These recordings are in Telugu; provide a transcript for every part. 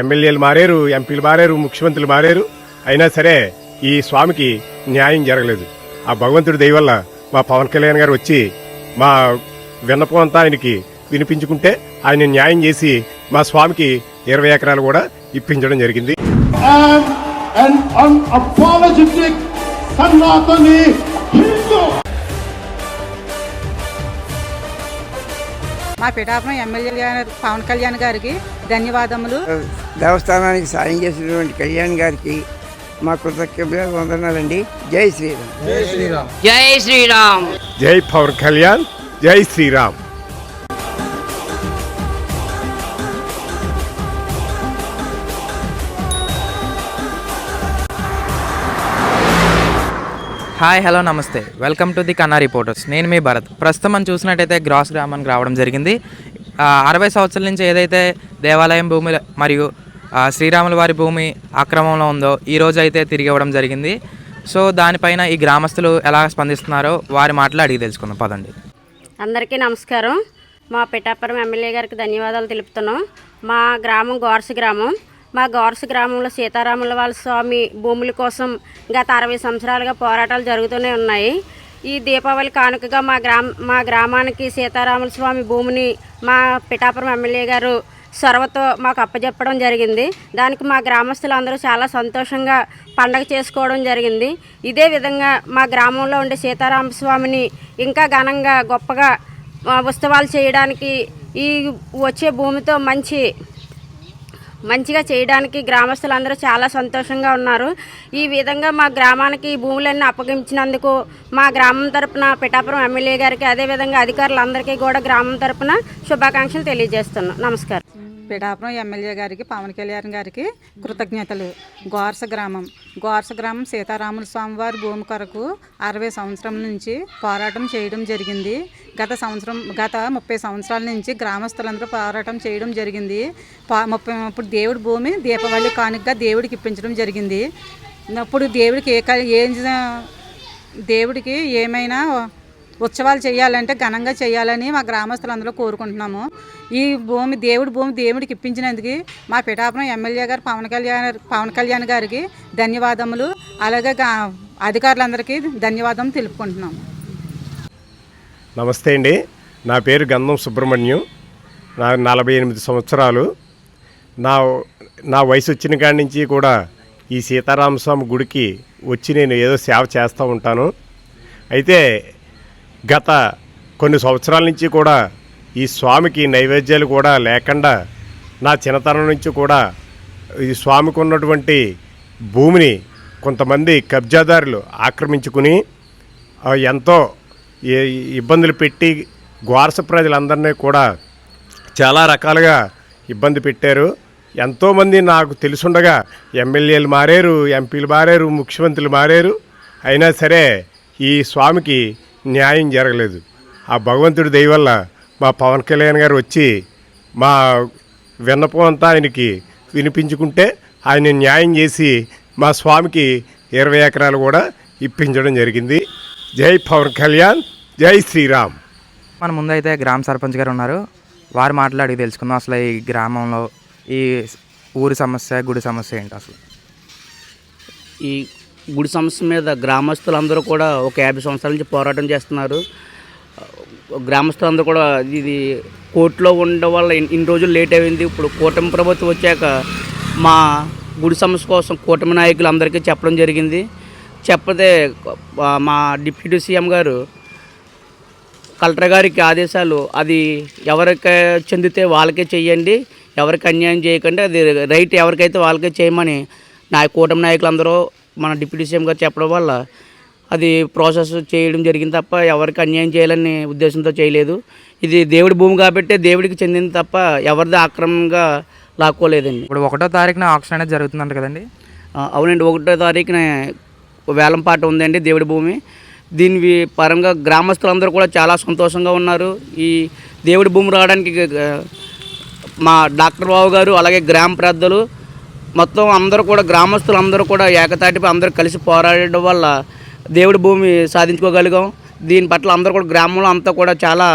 ఎమ్మెల్యేలు మారారు ఎంపీలు మారారు ముఖ్యమంత్రులు మారారు. అయినా సరే ఈ స్వామికి న్యాయం జరగలేదు. ఆ భగవంతుడి దయ వల్ల మా పవన్ కళ్యాణ్ గారు వచ్చి మా విన్నపం అంతా ఆయనకి వినిపించుకుంటే ఆయన న్యాయం చేసి మా స్వామికి ఇరవై ఎకరాలు కూడా ఇప్పించడం జరిగింది. మా పిఠాపురం ఎమ్మెల్యే గారు పవన్ కళ్యాణ్ గారికి ధన్యవాదములు. దేవస్థానానికి సాయం చేసినటువంటి కళ్యాణ్ గారికి మా కృతజ్ఞత వందనాలండి. జై శ్రీరామ్. జై శ్రీరామ్. జై పవన్ కళ్యాణ్ జై శ్రీరామ్. హాయ్ హలో నమస్తే. Welcome to the Kanna reporters. నేను మీ భరత్. ప్రస్తుతం మనం చూసినట్టయితే గ్రాస్ గ్రామానికి రావడం జరిగింది. అరవై సంవత్సరాల నుంచి ఏదైతే దేవాలయం భూమి మరియు శ్రీరాముల వారి భూమి అక్రమంలో ఉందో ఈ అయితే తిరిగి ఇవ్వడం జరిగింది. సో దానిపైన ఈ గ్రామస్తులు ఎలా స్పందిస్తున్నారో వారి మాటలు అడిగి తెలుసుకుందాం. పదండి. అందరికీ నమస్కారం. మా పిఠాపురం ఎమ్మెల్యే గారికి ధన్యవాదాలు తెలుపుతున్నాం. మా గ్రామం గోర్స్ గ్రామం. మా గోర్స్ గ్రామంలో సీతారాముల వాళ్ళ స్వామి భూముల కోసం గత అరవై సంవత్సరాలుగా పోరాటాలు జరుగుతూనే ఉన్నాయి. ఈ దీపావళి కానుకగా మా గ్రామ మా గ్రామానికి సీతారాముల స్వామి భూమిని మా పిఠాపురం ఎమ్మెల్యే గారు సొరవతో మాకు అప్పచెప్పడం జరిగింది. దానికి మా గ్రామస్తులందరూ చాలా సంతోషంగా పండగ చేసుకోవడం జరిగింది. ఇదే విధంగా మా గ్రామంలో ఉండే సీతారామ స్వామిని ఇంకా ఘనంగా గొప్పగా ఉత్సవాలు చేయడానికి ఈ వచ్చే భూమితో మంచి మంచిగా చేయడానికి గ్రామస్తులందరూ చాలా సంతోషంగా ఉన్నారు. ఈ విధంగా మా గ్రామానికి ఈ భూములన్నీ అప్పగించినందుకు మా గ్రామం తరపున పిఠాపురం ఎమ్మెల్యే గారికి అదేవిధంగా అధికారులందరికీ కూడా గ్రామం తరపున శుభాకాంక్షలు తెలియజేస్తున్నాం. నమస్కారం. పిఠాపురం ఎమ్మెల్యే గారికి పవన్ కళ్యాణ్ గారికి కృతజ్ఞతలు. గోర్స గ్రామం. గోర్స గ్రామం సీతారాముల స్వామివారి భూమి కొరకు అరవై సంవత్సరం నుంచి పోరాటం చేయడం జరిగింది. గత సంవత్సరం గత ముప్పై సంవత్సరాల నుంచి గ్రామస్తులందరూ పోరాటం చేయడం జరిగింది. పా- ముప్పై ఇప్పుడు దేవుడి భూమి దీపావళి కానుకగా దేవుడికి ఇప్పించడం జరిగింది. అప్పుడు దేవుడికి ఏ ఏం ఏ దేవుడికి ఏమైనా ఉత్సవాలు చేయాలంటే ఘనంగా చేయాలని మా గ్రామస్తులందరూ కోరుకుంటున్నాము. ఈ భూమి దేవుడి భూమి దేవుడికి ఇప్పించినందుకు మా పిఠాపురం ఎమ్మెల్యే గారు పవన్ కళ్యాణ్ పవన్ కళ్యాణ్ గారికి ధన్యవాదములు. అలాగే అధికారులందరికీ ధన్యవాదం తెలుపుకుంటున్నాము. నమస్తే అండి. నా పేరు గంధం సుబ్రహ్మణ్యం. నా నలభై ఎనిమిది సంవత్సరాలు. నా నా వయసు వచ్చిన కాడి నుంచి కూడా ఈ సీతారామస్వామి గుడికి వచ్చి నేను ఏదో సేవ చేస్తూ ఉంటాను. అయితే గత కొన్ని సంవత్సరాల నుంచి కూడా ఈ స్వామికి నైవేద్యాలు కూడా లేకుండా నా చిన్నతనం నుంచి కూడా ఈ స్వామికి ఉన్నటువంటి భూమిని కొంతమంది కబ్జాదారులు ఆక్రమించుకుని ఎంతో ఇబ్బందులు పెట్టి గ్వారస ప్రజలందరినీ కూడా చాలా రకాలుగా ఇబ్బంది పెట్టారు. ఎంతోమంది నాకు తెలుసుండగా ఎమ్మెల్యేలు మారారు ఎంపీలు మారారు ముఖ్యమంత్రులు మారారు. అయినా సరే ఈ స్వామికి న్యాయం జరగలేదు. ఆ భగవంతుడి దయ వల్ల మా పవన్ కళ్యాణ్ గారు వచ్చి మా విన్నపం అంతా ఆయనకి వినిపించుకుంటే ఆయన న్యాయం చేసి మా స్వామికి ఇరవై ఎకరాలు కూడా ఇప్పించడం జరిగింది. జై పవన్ కళ్యాణ్ జై శ్రీరామ్. మన ముందు అయితే గ్రామ సర్పంచ్ గారు ఉన్నారు. వారి మాటలు అడిగి తెలుసుకుందాం. అసలు ఈ గ్రామంలో ఈ ఊరి సమస్య గుడి సమస్య ఏంటి అసలు? ఈ గుడి సమస్య మీద గ్రామస్తులందరూ కూడా ఒక యాభై సంవత్సరాల నుంచి పోరాటం చేస్తున్నారు. గ్రామస్తులందరూ కూడా ఇది కోర్టులో ఉండడం వల్ల ఇన్ని రోజులు లేట్ అయింది. ఇప్పుడు కూటమి ప్రభుత్వం వచ్చాక మా గుడి సమస్య కోసం కూటమి నాయకులు అందరికీ చెప్పడం జరిగింది. చెప్పతే మా డిప్యూటీ సీఎం గారు కలెక్టర్ గారికి ఆదేశాలు అది ఎవరికి చెందితే వాళ్ళకే చేయండి ఎవరికి అన్యాయం చేయకండి అది రైట్ ఎవరికైతే వాళ్ళకే చేయమని నా కూటమి నాయకులందరూ మన డిప్యూటీ సీఎం గారు చెప్పడం వల్ల అది ప్రాసెస్ చేయడం జరిగింది తప్ప ఎవరికి అన్యాయం చేయాలని ఉద్దేశంతో చేయలేదు. ఇది దేవుడి భూమి కాబట్టి దేవుడికి చెందింది తప్ప ఎవరిది ఆక్రమంగా లాక్కోలేదండి. ఇప్పుడు ఒకటో తారీఖున ఆప్షన్ అనేది జరుగుతుందంట కదండి? అవునండి ఒకటో తారీఖున వేలంపాట ఉందండి దేవుడి భూమి. దీని పరంగా గ్రామస్తులందరూ కూడా చాలా సంతోషంగా ఉన్నారు. ఈ దేవుడి భూమి రావడానికి మా డాక్టర్ బాబు గారు అలాగే గ్రామ పెద్దలు మొత్తం అందరూ కూడా గ్రామస్తులు అందరూ కూడా ఏకతాటిపై అందరూ కలిసి పోరాడడం వల్ల దేవుడి భూమి సాధించుకోగలిగాం. దీని పట్ల అందరూ కూడా గ్రామంలో అంతా కూడా చాలా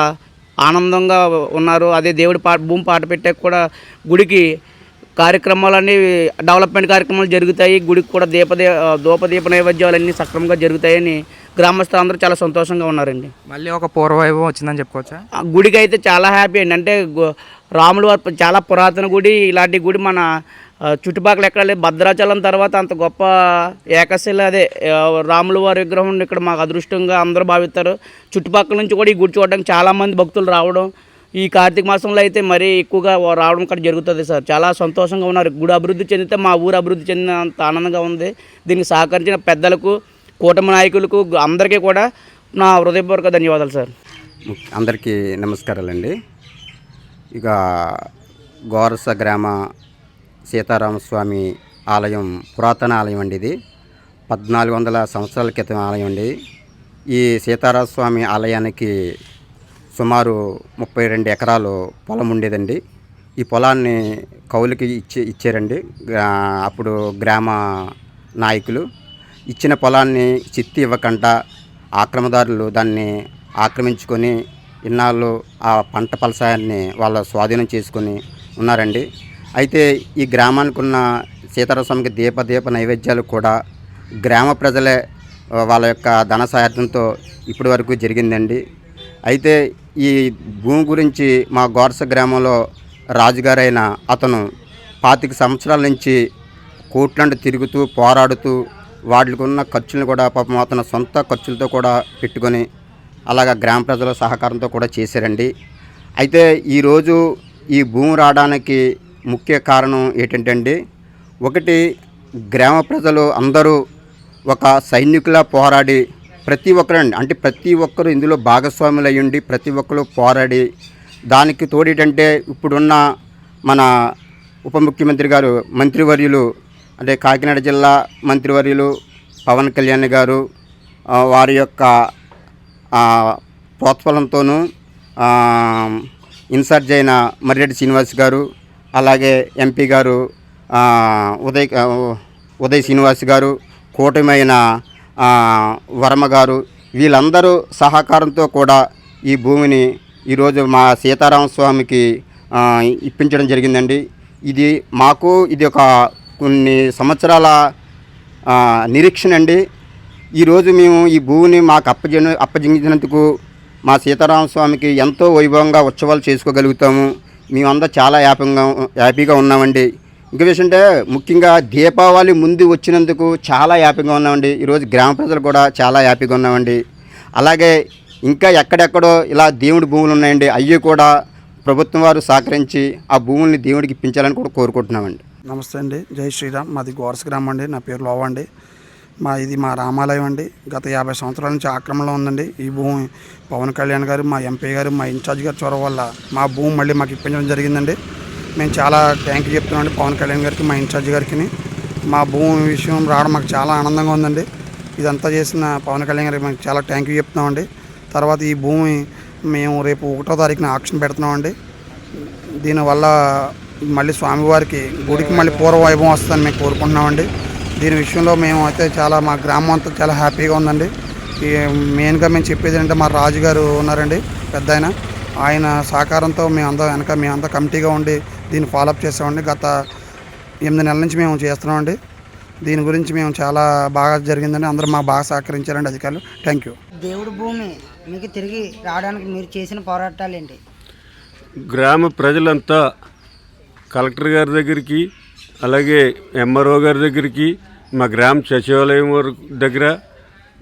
ఆనందంగా ఉన్నారు. అదే దేవుడి పా భూమి పాట పెట్టాక కూడా గుడికి కార్యక్రమాలన్నీ డెవలప్మెంట్ కార్యక్రమాలు జరుగుతాయి. గుడికి కూడా దీపదే దూపదీప నైవేద్యాలన్నీ సక్రమంగా జరుగుతాయని గ్రామస్తులందరూ చాలా సంతోషంగా ఉన్నారండి. మళ్ళీ ఒక పూర్వవైభవం వచ్చిందని చెప్పుకోవచ్చా? ఆ గుడికి అయితే చాలా హ్యాపీ అండి. అంటే రాముల వారి చాలా పురాతన గుడి. ఇలాంటి గుడి మన చుట్టుపక్కల ఎక్కడ భద్రాచలం తర్వాత అంత గొప్ప ఏకశిల అదే రాముల వారి విగ్రహం ఇక్కడ మాకు అదృష్టంగా అందరూ భావిస్తారు. చుట్టుపక్కల నుంచి కూడా ఈ గుడి చూడడానికి చాలామంది భక్తులు రావడం ఈ కార్తీక మాసంలో అయితే మరీ ఎక్కువగా రావడం ఇక్కడ జరుగుతుంది సార్. చాలా సంతోషంగా ఉన్నారు. గుడి అభివృద్ధి చెందితే మా ఊరు అభివృద్ధి చెందినంత ఆనందంగా ఉంది. దీనికి సహకరించిన పెద్దలకు కూటమి నాయకులకు అందరికీ కూడా నా హృదయపూర్వక ధన్యవాదాలు సార్. అందరికీ నమస్కారాలండి. ఇక గోరస గ్రామ సీతారామస్వామి ఆలయం పురాతన ఆలయం అండి ఇది. పద్నాలుగు వందల సంవత్సరాల క్రితం ఆలయం అండి. ఈ సీతారామస్వామి ఆలయానికి సుమారు ముప్పై రెండు ఎకరాలు పొలం ఉండేదండి. ఈ పొలాన్ని కౌలుకి ఇచ్చి ఇచ్చారండి. అప్పుడు గ్రామ నాయకులు ఇచ్చిన పొలాన్ని చిత్తి ఇవ్వకుండా ఆక్రమదారులు దాన్ని ఆక్రమించుకొని ఇన్నాళ్ళు ఆ పంట ఫలసాయాన్ని వాళ్ళ స్వాధీనం చేసుకొని ఉన్నారండి. అయితే ఈ గ్రామానికి ఉన్న సీతారామస్వామికి దీప దీప నైవేద్యాలు కూడా గ్రామ ప్రజలే వాళ్ళ యొక్క ధన సహాయంతో ఇప్పటి వరకు జరిగిందండి. అయితే ఈ భూమి గురించి మా గోర్స గ్రామంలో రాజుగారైన అతను పాతిక సంవత్సరాల నుంచి కోట్లంట తిరుగుతూ పోరాడుతూ వాటికి ఉన్న ఖర్చులను కూడా పాపం అతను సొంత ఖర్చులతో కూడా పెట్టుకొని అలాగా గ్రామ ప్రజల సహకారంతో కూడా చేశారండి. అయితే ఈరోజు ఈ భూమి రావడానికి ముఖ్య కారణం ఏంటంటే అండి ఒకటి గ్రామ ప్రజలు అందరూ ఒక సైనికులా పోరాడి ప్రతి ఒక్కరండి అంటే ప్రతి ఒక్కరు ఇందులో భాగస్వాములు అయ్యుండి ప్రతి ఒక్కరు పోరాడి దానికి తోడేటంటే ఇప్పుడున్న మన ఉప ముఖ్యమంత్రి గారు మంత్రివర్యులు అంటే కాకినాడ జిల్లా మంత్రివర్యులు పవన్ కళ్యాణ్ గారు వారి యొక్క ఆ, ఇన్ఛార్జ్ అయిన మర్రెడ్డి శ్రీనివాస్ గారు అలాగే ఎంపీ గారు ఉదయ్ ఉదయ్ శ్రీనివాస్ గారు కూటమైన వర్మ గారు వీళ్ళందరూ సహకారంతో కూడా ఈ భూమిని ఈరోజు మా సీతారామ స్వామికి ఇప్పించడం జరిగిందండి. ఇది మాకు ఇది ఒక కొన్ని సంవత్సరాల నిరీక్షణ అండి. ఈరోజు మేము ఈ భూమిని మాకు అప్పజ అప్పజించినందుకు మా సీతారామస్వామికి ఎంతో వైభవంగా ఉత్సవాలు చేసుకోగలుగుతాము. మేమంతా చాలా హ్యాపీగా హ్యాపీగా ఉన్నామండి. ఇంక విషయం అంటే ముఖ్యంగా దీపావళి ముందు వచ్చినందుకు చాలా హ్యాపీగా ఉన్నామండి. ఈరోజు గ్రామ ప్రజలు కూడా చాలా హ్యాపీగా ఉన్నామండి. అలాగే ఇంకా ఎక్కడెక్కడో ఇలా దేవుడి భూములు ఉన్నాయండి. అవి కూడా ప్రభుత్వం వారు సహకరించి ఆ భూముల్ని దేవుడికి ఇప్పించాలని కూడా కోరుకుంటున్నామండి. నమస్తే అండి. జై శ్రీరామ్. మాది గోరస్ గ్రామం అండి. నా పేరు లోవ అండి. మా ఇది మా రామాలయం అండి. గత యాభై సంవత్సరాల నుంచి ఆక్రమణలో ఉందండి. ఈ భూమి పవన్ కళ్యాణ్ గారు మా ఎంపీ గారు మా ఇన్ఛార్జ్ గారు చొరవ వల్ల మా భూమి మళ్ళీ మాకు ఇప్పించడం జరిగిందండి. మేము చాలా థ్యాంక్ యూ చెప్తున్నామండి పవన్ కళ్యాణ్ గారికి మా ఇన్ఛార్జ్ గారికి మా భూమి విషయం రావడం మాకు చాలా ఆనందంగా ఉందండి. ఇదంతా చేసిన పవన్ కళ్యాణ్ గారికి మాకు చాలా థ్యాంక్ యూ చెప్తున్నామండి. తర్వాత ఈ భూమి మేము రేపు ఒకటో తారీఖున ఆక్షన్ పెడుతున్నామండి. దీనివల్ల మళ్ళీ స్వామివారికి గుడికి మళ్ళీ పూర్వ వైభవం వస్తుందని మేము కోరుకుంటున్నామండి. దీని విషయంలో మేము అయితే చాలా మా గ్రామం అంతా చాలా హ్యాపీగా ఉందండి. ఈ మెయిన్గా మేము చెప్పేది ఏంటంటే మా రాజుగారు ఉన్నారండి పెద్ద ఆయన. ఆయన సహకారంతో మేము అంతా వెనక మేమంతా కమిటీగా ఉండి దీన్ని ఫాలోఅప్ చేస్తామండి గత ఎనిమిది నెలల నుంచి మేము చేస్తున్నామండి. దీని గురించి మేము చాలా బాగా జరిగిందండి. అందరూ మాకు బాగా సహకరించారండి అధికారులు. థ్యాంక్ యూ దేవుడి భూమి మీకు తిరిగి రావడానికి మీరు చేసిన పోరాటాలు ఏంటి గ్రామ ప్రజలంతా కలెక్టర్ గారి దగ్గరికి అలాగే ఎంఆర్ఓ గారి దగ్గరికి మా గ్రామ సచివాలయం దగ్గర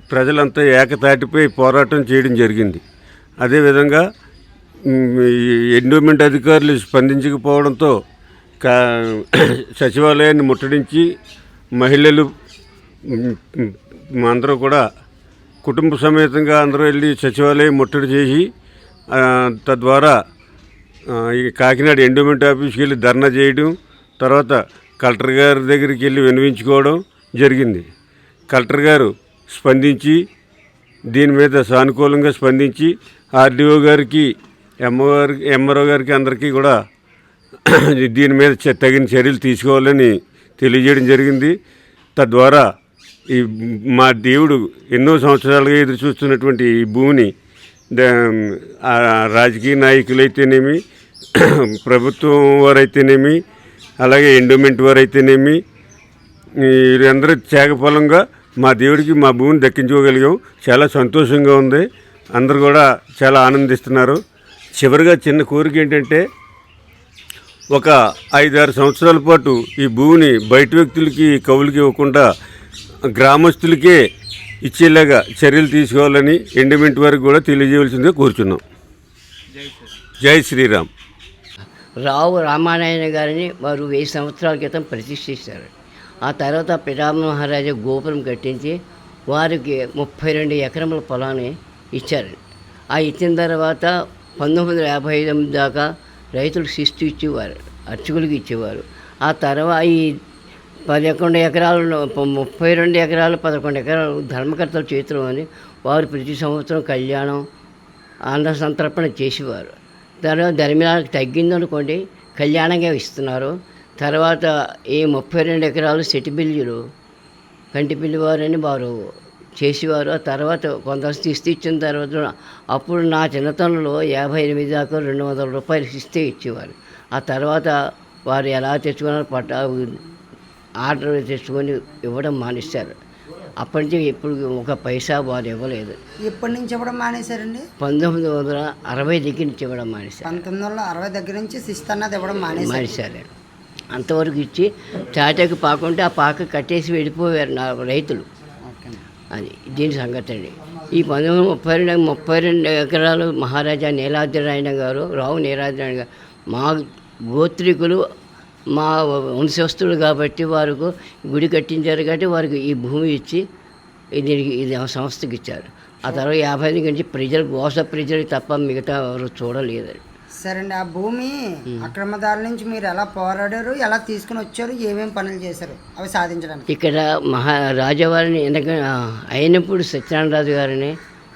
ప్రజలంతా ఏకతాటిపై పోరాటం చేయడం జరిగింది. అదేవిధంగా ఈ ఎండోమెంట్ అధికారులు స్పందించకపోవడంతో కా సచివాలయాన్ని ముట్టడించి మహిళలు అందరూ కూడా కుటుంబ సమేతంగా అందరూ వెళ్ళి సచివాలయం ముట్టడి చేసి తద్వారా ఈ కాకినాడ ఎండోమెంట్ ఆఫీస్కి వెళ్ళి ధర్నా చేయడం తర్వాత కలెక్టర్ గారి దగ్గరికి వెళ్ళి వినిపించుకోవడం జరిగింది. కలెక్టర్ గారు స్పందించి దీని మీద సానుకూలంగా స్పందించి ఆర్డీఓ గారికి ఎంఓ గారికి ఎంఆర్ఓ గారికి అందరికీ కూడా దీని మీద తగిన చర్యలు తీసుకోవాలని తెలియజేయడం జరిగింది. తద్వారా ఈ మా దేవుడు ఎన్నో సంవత్సరాలుగా ఎదురు చూస్తున్నటువంటి ఈ భూమిని రాజకీయ నాయకులైతేనేమి ప్రభుత్వం వారైతేనేమి అలాగే ఎండోమెంట్ వారు అయితేనేమి వీరందరూ త్యాగఫలంగా మా దేవుడికి మా భూమిని దక్కించుకోగలిగాం. చాలా సంతోషంగా ఉంది. అందరు కూడా చాలా ఆనందిస్తున్నారు. చివరిగా చిన్న కోరిక ఏంటంటే ఒక ఐదారు సంవత్సరాల పాటు ఈ భూమిని బయట వ్యక్తులకి కవులకి ఇవ్వకుండా గ్రామస్తులకే ఇచ్చేలాగా చర్యలు తీసుకోవాలని ఎండమెంట్ వారికి కూడా తెలియజేయవలసిందిగా కోరుచున్నాం. జై శ్రీరామ్. రావు రామానాయణ గారిని వారు వెయ్యి సంవత్సరాల క్రితం ప్రతిష్ఠించారు. ఆ తర్వాత పితామ మహారాజా గోపురం కట్టించి వారికి ముప్పై రెండు ఎకరముల పొలాన్ని ఇచ్చారు. ఆ ఇచ్చిన తర్వాత పంతొమ్మిది వందల యాభై ఐదు దాకా రైతులు శిస్తు ఇచ్చేవారు అర్చకులకు ఇచ్చేవారు. ఆ తర్వాత ఈ పదకొండు ఎకరాలు ముప్పై రెండు ఎకరాలు పదకొండు ఎకరాలు ధర్మకర్తల చేతిలో అని వారు ప్రతి సంవత్సరం కళ్యాణం అన్న సంతర్పణ చేసేవారు. తర్వాత ధర్మిలాలకు తగ్గిందనుకోండి కళ్యాణంగా ఇస్తున్నారు. తర్వాత ఈ ముప్పై రెండు ఎకరాలు సెటిబిల్లులు కంటిపిల్లి వారని వారు చేసేవారు. ఆ తర్వాత కొంత శిస్తు ఇచ్చిన తర్వాత అప్పుడు నా చిన్నతనంలో యాభై ఎనిమిది దాకా రెండు వందల రూపాయలు శిస్తే ఇచ్చేవారు. ఆ తర్వాత వారు ఎలా తెచ్చుకున్నారు పట్ట ఆర్డర్ తెచ్చుకొని ఇవ్వడం మానేశారు. అప్పటి నుంచి ఇప్పుడు ఒక పైసా వారు ఇవ్వలేదు. ఎప్పటి నుంచి ఇవ్వడం మానేశారండి? పంతొమ్మిది వందల అరవై దగ్గర నుంచి ఇవ్వడం మానేశారు. పంతొమ్మిది వందల అరవై దగ్గర నుంచి శిస్తు అన్నది ఇవ్వడం మానేశారు. మానేశారు. అంతవరకు ఇచ్చి చాటకు పాకుంటే ఆ పాక కట్టేసి వెళ్ళిపోయారు నా రైతులు. అది దీని సంగతి అండి. ఈ పంతొమ్మిది ముప్పై రెండు ముప్పై రెండు ఎకరాలు మహారాజా నీలాద్రినారాయణ గారు రావు నీలాద్రినారాయణ గారు మా గోత్రికులు మా వంశస్థులు కాబట్టి వారికి గుడి కట్టించారు కాబట్టి వారికి ఈ భూమి ఇచ్చి దీనికి ఇది ఆ సంస్థకి ఇచ్చారు. ఆ తర్వాత యాభై ఐదు నుంచి ప్రజలు గోస ప్రజలు తప్ప మిగతా ఎవరు చూడలేదు. సరే అండి ఆ భూమి అక్రమదారుల నుంచి మీరు ఎలా పోరాడారు ఎలా తీసుకుని వచ్చారు ఏమేమి పనులు చేశారు అవి సాధించడానికి? ఇక్కడ మహా రాజవారిని ఎందుక అయినప్పుడు సత్యనారాయణరాజు గారిని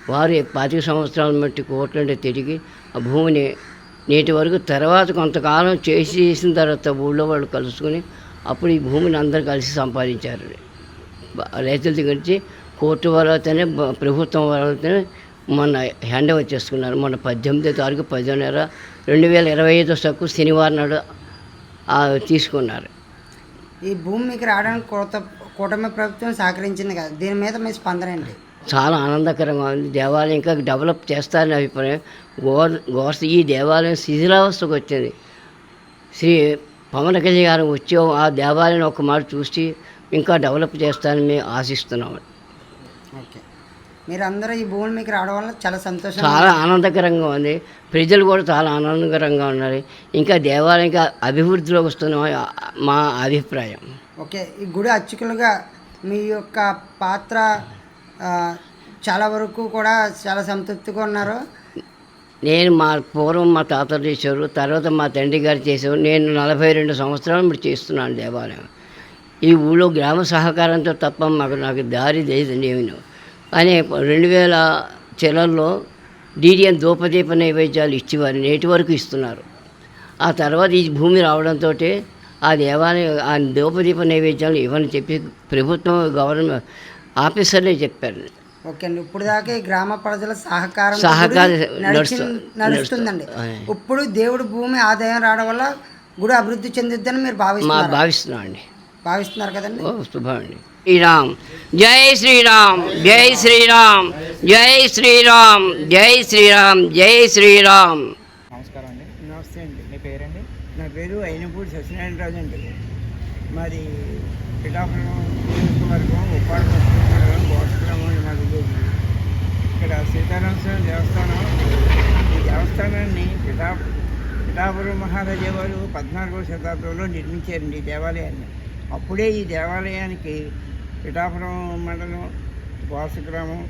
వారు పాతిక సంవత్సరాల మట్టి కోట్లంటే తిరిగి ఆ భూమిని నేటి వరకు తర్వాత కొంతకాలం చేసి చేసిన తర్వాత ఊళ్ళో వాళ్ళు కలుసుకుని అప్పుడు ఈ భూమిని అందరూ కలిసి సంపాదించారు. రైతుల దగ్గర నుంచి కోర్టు వాళ్ళతోనే ప్రభుత్వం వాళ్ళతోనే మొన్న హ్యాండ్ ఓవర్ చేసుకున్నారు. మొన్న పద్దెనిమిదో తారీఖు పదో నెల రెండు వేల ఇరవై ఐదో సక్కు శనివారం నాడు తీసుకున్నారు. ఈ భూమి మీకు రావడానికి కూట కూటమి ప్రభుత్వం సహకరించింది కదా దీని మీద మీ స్పందన ఏంటి? చాలా ఆనందకరంగా ఉంది. దేవాలయం ఇంకా డెవలప్ చేస్తారని అభిప్రాయం. గోర్ గోర్స్ ఈ దేవాలయం శిథిలావస్థకు వచ్చింది. శ్రీ పవన్ కళ్యాణ్ గారు వచ్చి ఆ దేవాలయం ఒక మాట చూసి ఇంకా డెవలప్ చేస్తారని మేము ఆశిస్తున్నాము ఓకే. మీరు అందరూ ఈ భూమి మీకు రావడం వల్ల చాలా సంతోషం చాలా ఆనందకరంగా ఉంది. ప్రజలు కూడా చాలా ఆనందకరంగా ఉన్నారు. ఇంకా దేవాలయం ఇంకా అభివృద్ధిలోకి వస్తున్న మా అభిప్రాయం. ఓకే ఈ గుడి అర్చకులుగా మీ యొక్క పాత్ర చాలా వరకు కూడా చాలా సంతృప్తిగా ఉన్నారు. నేను మా పూర్వం మా తాతలు చేశారు తర్వాత మా తండ్రి గారు చేశారు నేను నలభై రెండు సంవత్సరాలు ఇప్పుడు చేస్తున్నాను దేవాలయం. ఈ ఊళ్ళో గ్రామ సహకారంతో తప్ప మాకు నాకు దారి లేదండి ఏమినో కానీ రెండు వేల చిలల్లో డీడీఎన్ దూపదీప నైవేద్యాలు ఇచ్చేవారు నేటి వరకు ఇస్తున్నారు. ఆ తర్వాత ఈ భూమి రావడంతో ఆ దేవాలయం ఆ దూపదీప నైవేద్యాలు ఇవ్వని చెప్పి ప్రభుత్వం గవర్నమెంట్ ఆఫీసర్లే చెప్పారు. ఓకే అండి. ఇప్పుడు దాకా ఈ గ్రామ ప్రజల సహకారం నడుస్తుందండి. నడుస్తు- ఇప్పుడు దేవుడు భూమి ఆదాయం రావడం వల్ల గుడి అభివృద్ధి చెందిద్దని మీరు భావిస్తున్నారు? భావిస్తున్నాం అండి భావిస్తున్నారు కదండి. శుభం అండి. శ్రీరామ్. జై శ్రీరామ్ జై శ్రీరామ్ జై శ్రీరామ్ జై శ్రీరామ్ జై శ్రీరామ్. నమస్కారం అండి. నమస్తే అండి. మీ పేరండి? నా పేరు అయినపూడి సత్యనారాయణరాజు అండి. మాది పిఠాపురం నియోజకవర్గం ఉప్పాడు మండలం గోసగ్రామం అని మా విలేజ్ ఇక్కడ సీతారామ స్వామి దేవస్థానం. ఈ దేవస్థానాన్ని పిఠా పిఠాపురం మహారాజా వారు పద్నాలుగవ శతాబ్దంలో నిర్మించారండి ఈ దేవాలయాన్ని. అప్పుడే ఈ దేవాలయానికి పిఠాపురం మండలం గోసగ్రామం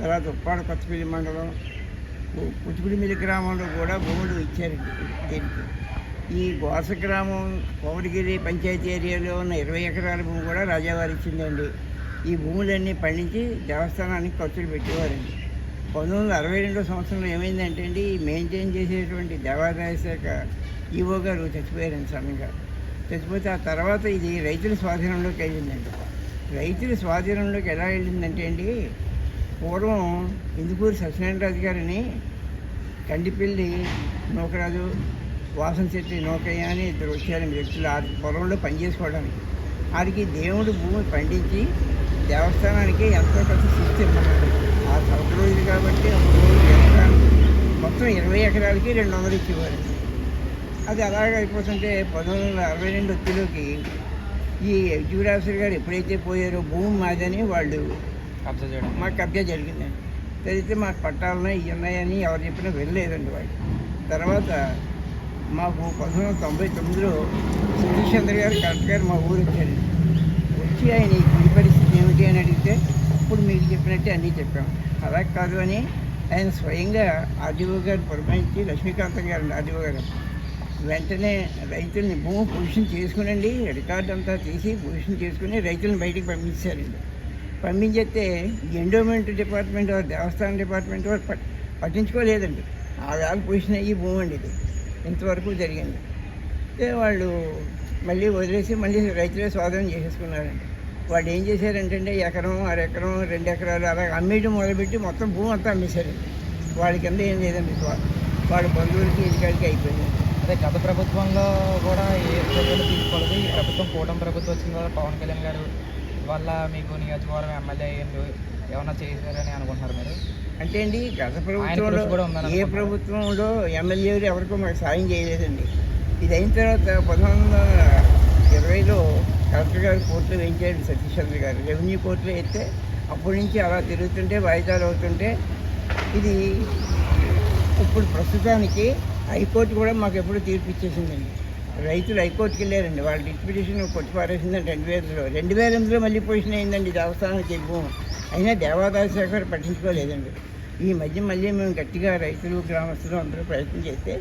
తర్వాత ఉప్పాడు కొత్తపల్లి మండలం పు- గ్రామంలో కూడా భూములు ఇచ్చారండి. దీనికి ఈ గోస గ్రామం కోమటిగిరి పంచాయతీ ఏరియాలో ఉన్న ఇరవై ఎకరాల భూమి కూడా రాజావారి ఇచ్చిందండి. ఈ భూములన్నీ పండించి దేవస్థానానికి ఖర్చులు పెట్టేవారండి. పంతొమ్మిది వందల అరవై రెండో సంవత్సరంలో ఏమైందంటే అండి మెయింటైన్ చేసేటువంటి దేవాదాయ శాఖ ఈవో గారు చచ్చిపోయారండి సడన్గా. చచ్చిపోతే ఆ తర్వాత ఇది రైతుల స్వాధీనంలోకి వెళ్ళిందండి రైతుల స్వాధీనంలోకి ఎలా వెళ్ళిందంటే అండి పూర్వం ఇందుకూరు సత్యనారాయణరాజు గారిని కందిపల్లి నూకరాజు వాసన చెట్టు నూకయ్య అని ఇద్దరు వచ్చారు వ్యక్తులు. ఆ పొలంలో పనిచేసుకోవడానికి వారికి దేవుడు భూమి పండించి దేవస్థానానికి ఎంతో కొంత సృష్టి ఆ తర్వాత రోజులు కాబట్టి మొత్తం ఇరవై ఎకరాలకి రెండు వందలు ఇచ్చేవారు. అది అలాగ అయిపోతుంటే పంతొమ్మిది వందల అరవై రెండు వచ్చిలోకి ఈ జీవరాశ్వరి గారు ఎప్పుడైతే పోయారో భూమి మాదని వాళ్ళు కబ్జా చేయడం. మాకు కబ్జా జరిగిందండి జరిగితే మాకు పట్టాలను ఇవి ఉన్నాయని ఎవరు చెప్పినా వెళ్ళలేదండి వాళ్ళు. తర్వాత మాకు పంతొమ్మిది వందల తొంభై తొమ్మిదిలో సతీష్ చంద్ర గారు కలెక్టర్ గారు మా ఊరు వచ్చారండి వచ్చి ఆయన ఈ పరిస్థితి ఏమిటి అని అడిగితే ఇప్పుడు మీకు చెప్పినట్టే అన్నీ చెప్పాం. అలా కాదు అని ఆయన స్వయంగా ఆర్డీఓ గారు పురమాయించి లక్ష్మీకాంతం గారు ఆర్డీఓ గారు వెంటనే రైతుల్ని భూమి పొజిషన్ చేసుకునండి రికార్డు అంతా తీసి పొజిషన్ చేసుకుని రైతులను బయటికి పంపించారండి పంపించేస్తే ఎండోమెంట్ డిపార్ట్మెంట్ వారు దేవస్థానం డిపార్ట్మెంట్ వారు పట్ పట్టించుకోలేదండి. ఆ వేళ పొజిషన్ అయ్యి భూమి అండి ఇది. ఇంతవరకు జరిగింది. అయితే వాళ్ళు మళ్ళీ వదిలేసి మళ్ళీ రైతులే స్వాధీనం చేసేసుకున్నారండి. వాళ్ళు ఏం చేశారంటే ఎకరం అరెకరం రెండు ఎకరాలు అలా అమ్మేయడం మొదలుపెట్టి మొత్తం భూమి అంతా అమ్మేశారండి. వాళ్ళ కింద ఏం లేదండి వాళ్ళ బంధువులకి ఇంటికాడికి అయిపోయింది అదే గత ప్రభుత్వంలో కూడా ఏ చర్యలు తీసుకోలేదు. ఈ ప్రభుత్వం కూటమి ప్రభుత్వం వచ్చిన తర్వాత పవన్ కళ్యాణ్ గారు వల్ల మీకు నియోజకవర్గం ఎమ్మెల్యే అయ్యిండు. ఏమన్నా చేశారని అనుకుంటున్నారు మీరు? అంటే అండి గత ప్రభుత్వంలో ఏ? ప్రభుత్వంలో ఎమ్మెల్యేలు ఎవరికో మాకు సాయం చేయలేదండి. ఇది అయిన తర్వాత పంతొమ్మిది వందల ఇరవైలో కలెక్టర్ గారు కోర్టులో వేయించాడు సతీష్ చంద్ర గారు. రెవెన్యూ కోర్టులో అయితే అప్పటి నుంచి అలా తిరుగుతుంటే వాయిదాలు అవుతుంటే ఇది ఇప్పుడు ప్రస్తుతానికి హైకోర్టు కూడా మాకు ఎప్పుడు తీర్పు ఇచ్చేసిందండి. రైతులు హైకోర్టుకి వెళ్ళారండి. వాళ్ళ డిస్పిటేషన్ కొట్టి పారేసిందండి రెండు వేలలో రెండు వేల ఎనిమిదిలో మళ్ళీ పొజిషన్ అయిందండి. దేవస్థానానికి భూమి అయినా దేవాదాయ శాఖ పట్టించుకోలేదండి. ఈ మధ్య మళ్ళీ మేము గట్టిగా రైతులు గ్రామస్తులు అందరూ ప్రయత్నం చేస్తే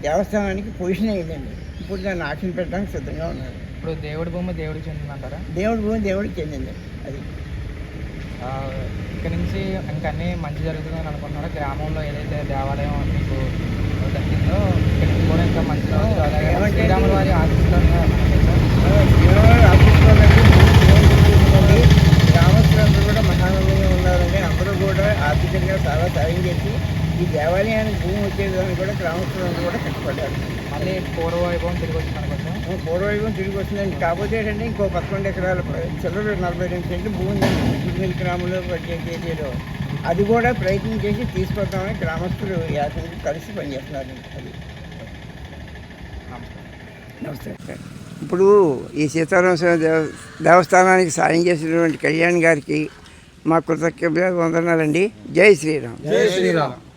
దేవస్థానానికి పొజిషన్ అయిందండి ఇప్పుడు దాన్ని ఆక్షన్ పెట్టడానికి సిద్ధంగా ఉన్నారు. ఇప్పుడు దేవుడి భూమి దేవుడికి చెందిందంటారా? దేవుడి భూమి దేవుడికి చెందింది. అది. ఇక్కడ నుంచి ఇంకా అన్నీ మంచి జరుగుతుందని అనుకుంటున్నారా? గ్రామంలో ఏదైతే దేవాలయం మీకు దక్కిందో ఇక్కడ కూడా ఇంకా మంచిగా అలాగే శ్రీరాముల వారి ఆశీస్సులను గ్రామస్తులందరూ కూడా మహానందంగా అందరూ కూడా ఆర్థికంగా చాలా సాయం చేసి ఈ దేవాలయానికి భూమి వచ్చేదాన్ని కూడా గ్రామస్తులందరూ కూడా కష్టపడ్డారు మళ్ళీ పూర్వవైభవం తిరిగి వచ్చింది అనుకోవచ్చు పూర్వవైభవం తిరిగి వస్తుందండి కాకపోతే ఏంటంటే ఇంకో పదకొండు ఎకరాల చిల్లర నలభై రెండు సెంట్లు భూమి గ్రాములు చిరుమిల్ గ్రామంలో అది కూడా ప్రయత్నం చేసి తీసుకొద్దామని గ్రామస్తులు యాసంగి కలిసి పనిచేస్తున్నారండి అది. నమస్తే. ఇప్పుడు ఈ సీతారామ స్వామి దేవ దేవస్థానానికి సాయం చేసినటువంటి కళ్యాణ్ గారికి మా కృతజ్ఞత వందనాలండి. జై శ్రీరామ్. జై శ్రీరామ్.